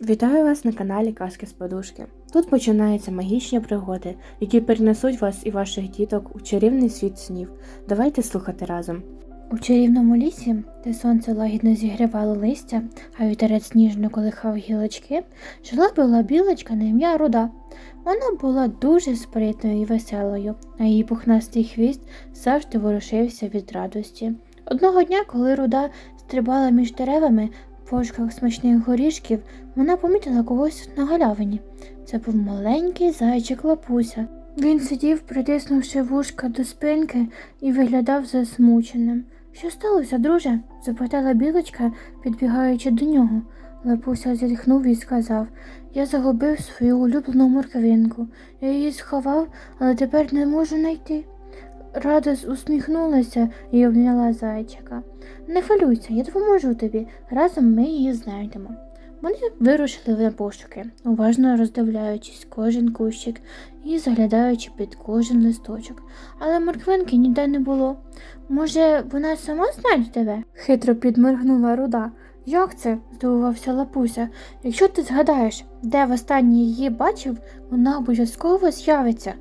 Вітаю вас на каналі Казки з Подушки. Тут починаються магічні пригоди, які перенесуть вас і ваших діток у чарівний світ снів. Давайте слухати разом. У чарівному лісі, де сонце лагідно зігрівало листя, а вітерець ніжно колихав гілочки, жила була білочка на ім'я Руда. Вона була дуже спритною і веселою, а її пухнастий хвіст завжди ворушився від радості. Одного дня, коли руда стрибала між деревами пошуках смачних горішків, вона помітила когось на галявині. Це був маленький зайчик лапуся. Він сидів, притиснувши вушка до спинки, і виглядав засмученим. Що сталося, друже? запитала білочка, підбігаючи до нього. Лапуся зітхнув і сказав Я загубив свою улюблену морквинку. Я її сховав, але тепер не можу знайти. Радос усміхнулася і обняла зайчика. Не хвилюйся, я допоможу тобі. Разом ми її знайдемо. Вони вирушили на пошуки, уважно роздивляючись кожен кущик і заглядаючи під кожен листочок. Але морквинки ніде не було. Може, вона сама знайде тебе? Хитро підморгнула руда. Як це? здивувався Лапуся. Якщо ти згадаєш, де востаннє її бачив, вона обов'язково з'явиться.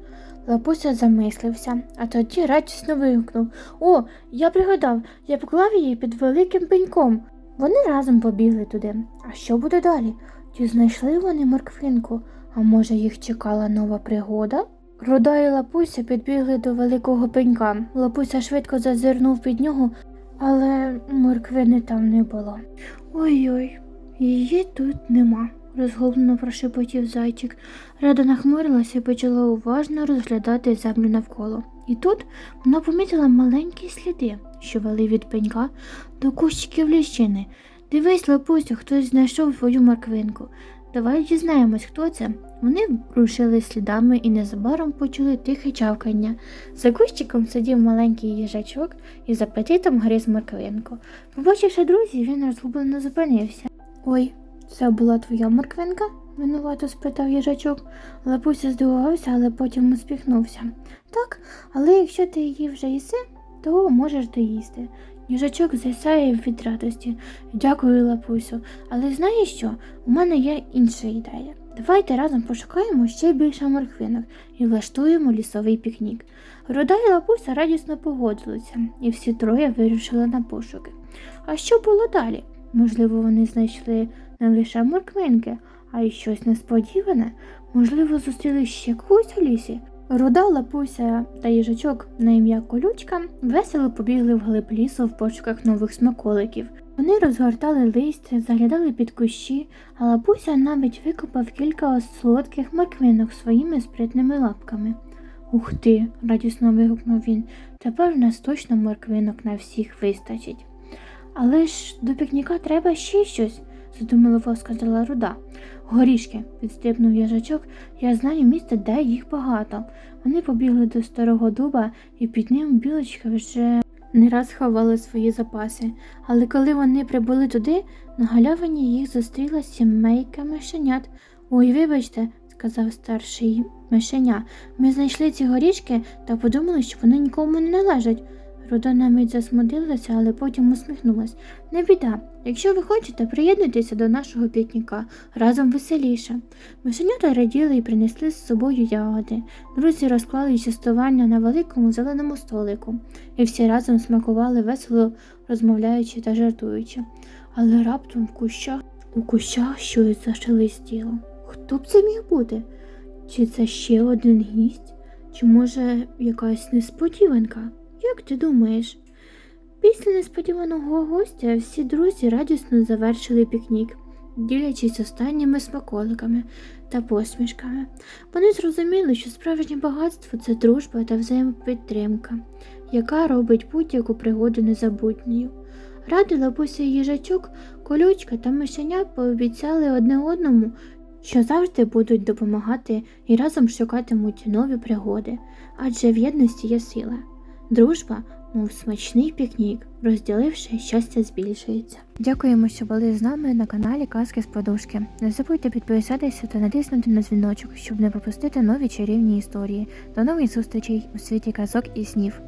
Лапуся замислився, а тоді радісно вигукнув О, я пригадав, я поклав її під великим пеньком. Вони разом побігли туди. А що буде далі? Чи знайшли вони морквинку? А може їх чекала нова пригода? Руда і Лапуся підбігли до великого пенька. Лапуся швидко зазирнув під нього, але морквини там не було. Ой-ой, її тут нема, розгублено прошепотів зайчик. Рада нахмурилася і почала уважно розглядати землю навколо. І тут вона помітила маленькі сліди, що вели від пенька до кущиків ліщини. Дивись, лапусю, хтось знайшов твою морквинку. Давай дізнаємось, хто це. Вони рушили слідами і незабаром почули тихе чавкання. За кущиком сидів маленький їжачок і з апетитом гриз морквинку. Побачивши друзів, він розгублено зупинився. Ой, це була твоя морквинка? винувато спитав їжачок. Лапуся здивувався, але потім успіхнувся. Так, але якщо ти її вже їси, то можеш доїсти. Їжачок засяяв від радості. Дякую, лапусю. Але знаєш що? У мене є інша ідея. Давайте разом пошукаємо ще більше морквинок і влаштуємо лісовий пікнік. Руда і лапуся радісно погодилися, і всі троє вирушили на пошуки. А що було далі? Можливо, вони знайшли не лише морквинки, а й щось несподіване. Можливо, зустріли ще когось у лісі. Руда, лапуся та їжачок на ім'я Колючка весело побігли в глиб лісу в пошуках нових смаколиків. Вони розгортали листя, заглядали під кущі, а лапуся навіть викопав кілька солодких морквинок своїми спритними лапками. Ух ти, радісно вигукнув він. Тепер в нас точно морквинок на всіх вистачить. Але ж до пікніка треба ще щось, задумливо сказала руда. Горішки, підстрибнув їжачок, я знаю місце, де їх багато. Вони побігли до старого дуба, і під ним білочка вже не раз ховали свої запаси. Але коли вони прибули туди, на галявині їх зустріла сімейка мишенят. Ой, вибачте, сказав старший мишеня. Ми знайшли ці горішки та подумали, що вони нікому не належать. Руда на мить засмутилася, але потім усміхнулась. Не біда. Якщо ви хочете, приєднуйтеся до нашого пікніка разом веселіше. Мишенята раділи і принесли з собою ягоди. Друзі розклали частування на великому зеленому столику, і всі разом смакували весело розмовляючи та жартуючи. Але раптом в кущах у кущах щось зашелестіло. Хто б це міг бути? Чи це ще один гість? Чи може якась несподіванка? Як ти думаєш? Після несподіваного гостя всі друзі радісно завершили пікнік, ділячись останніми смаколиками та посмішками. Вони зрозуміли, що справжнє багатство це дружба та взаємопідтримка, яка робить будь-яку пригоду незабутньою. Ради лабуся і їжачок, колючка та мишеня пообіцяли одне одному, що завжди будуть допомагати і разом шукатимуть нові пригоди, адже в єдності є сила. Дружба, мов смачний пікнік, розділивши щастя збільшується. Дякуємо, що були з нами на каналі Казки з Подушки. Не забудьте підписатися та натиснути на дзвіночок, щоб не пропустити нові чарівні історії. До нових зустрічей у світі казок і снів.